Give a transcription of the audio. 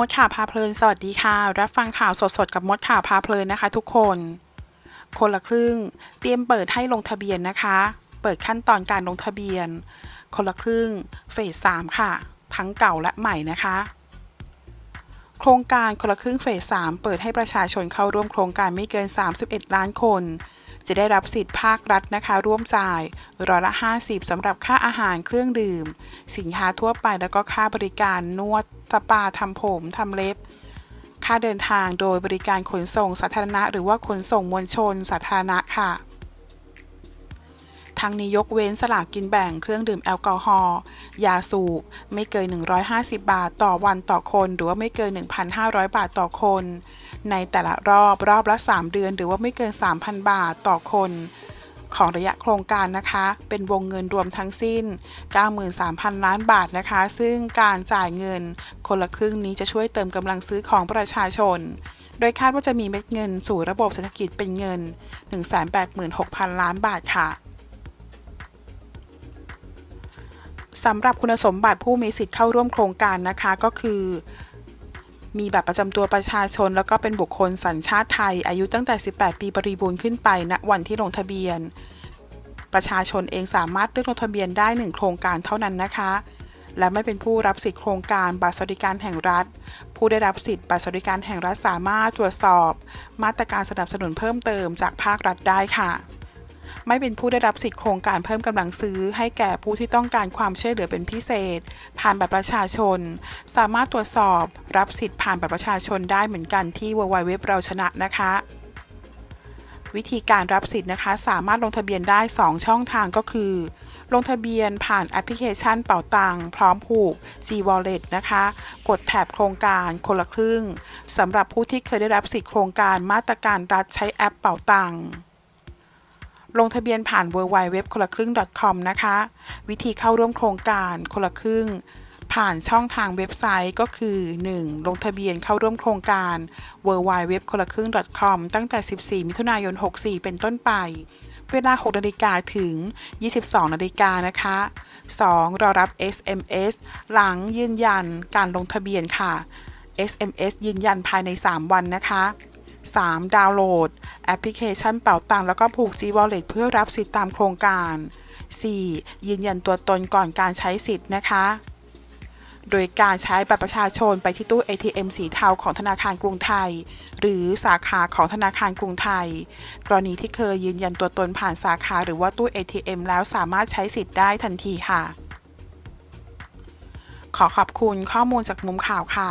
มดข่าวพาเพลิน สวัสดีค่ะ รับฟังข่าวสดๆ กับมดข่าวพาเพลินนะคะ ทุกคน คนละครึ่ง เตรียมเปิดให้ลงทะเบียนนะคะ เปิดขั้นตอนการลงทะเบียน คนละครึ่ง เฟส3ค่ะ ทั้งเก่าและใหม่นะคะ โครงการคนละครึ่งเฟส3เปิดให้ประชาชนเข้าร่วมโครงการไม่เกิน 31 ล้านคน จะได้รับสิทธิภาครัฐนะคะ ร่วมจ่ายร้อยละ 50สำหรับค่าอาหารเครื่องดื่ม สินค้าทั่วไปแล้วก็ค่าบริการนวดสปาทำผมทำเล็บ ค่าเดินทางโดยบริการขนส่งสาธารณะ หรือว่าขนส่งมวลชนสาธารณะค่ะทางนี้ยกเว้นสลากกินแบ่งเครื่องดื่มแอลกอฮอล์ยาสูบ ไม่เกิน 150 บาทต่อวันต่อคน หรือว่าไม่เกิน 1,500 บาทต่อคน ในแต่ละรอบรอบละ 3 เดือน หรือว่าไม่เกิน 3,000 บาทต่อคนของระยะโครงการนะคะ เป็นวงเงินรวมทั้งสิ้น 93,000 ล้านบาทนะคะ ซึ่งการจ่ายเงินคนละครึ่งนี้จะช่วยเติมกำลังซื้อของประชาชน โดยคาดว่าจะมีเม็ดเงินสู่ระบบเศรษฐกิจเป็นเงิน 186,000 ล้านบาทค่ะสำหรับคุณสมบัติผู้มีสิทธิ์เข้าร่วมโครงการนะคะก็คือ มีบัตรประจำตัวประชาชน แล้วก็เป็นบุคคลสัญชาติไทย อายุตั้งแต่ 18 ปีบริบูรณ์ขึ้นไปณวันที่ลงทะเบียน ประชาชนเองสามารถเลือกลงทะเบียนได้ 1 โครงการเท่านั้นนะคะ และไม่เป็นผู้รับสิทธิโครงการบัตรสวัสดิการแห่งรัฐ ผู้ได้รับสิทธิบัตรสวัสดิการแห่งรัฐสามารถตรวจสอบ มาตรการสนับสนุนเพิ่มเติมจากภาครัฐได้ค่ะ ไม่เป็นผู้ได้รับสิทธิโครงการเพิ่มกำลังซื้อ ให้แก่ผู้ที่ต้องการความช่วยเหลือเป็นพิเศษ ผ่านบัตรประชาชน สามารถตรวจสอบรับสิทธิ์ผ่านบัตรประชาชนได้เหมือนกันที่ www เราชนะนะคะวิธีการรับสิทธิ์นะคะ สามารถลงทะเบียนได้ 2 ช่องทางก็คือ ลงทะเบียนผ่านแอปพลิเคชันเป่าตังพร้อมผูก G Wallet นะคะ กดแถบโครงการคนละครึ่งสำหรับผู้ที่เคยได้รับสิทธิโครงการมาตรการรัฐใช้แอปเป่าตัง ลงทะเบียนผ่าน w w w คนละครึ่ง .com นะคะ วิธีเข้าร่วมโครงการคนละครึ่ง ผ่านช่องทางเว็บไซต์ก็คือ 1. ลงทะเบียนเข้าร่วมโครงการ w w w คนละครึ่ง .com ตั้งแต่ 14 มิถุนายน 64 เป็นต้นไป เวลา 6 นาฬิกาถึง 22 นาฬิกานะคะ 2. รอรับ SMS หลังยืนยันการลงทะเบียนค่ะ SMS ยืนยันภายใน 3 วันนะคะ 3. ดาวน์โหลด แอปพลิเคชันเป่าตังแล้วก็ผูก G Wallet เพื่อรับสิทธิ์ตามโครงการ 4. ยืนยันตัวตนก่อนการใช้สิทธิ์นะคะ โดยการใช้บัตรประชาชนไปที่ตู้ ATM สีเทาของธนาคารกรุงไทย หรือสาขาของธนาคารกรุงไทย กรณีที่เคยยืนยันตัวตนผ่านสาขาหรือว่าตู้ ATM แล้วสามารถใช้สิทธิ์ได้ทันทีค่ะ ขอขอบคุณข้อมูลจากมุมข่าวค่ะ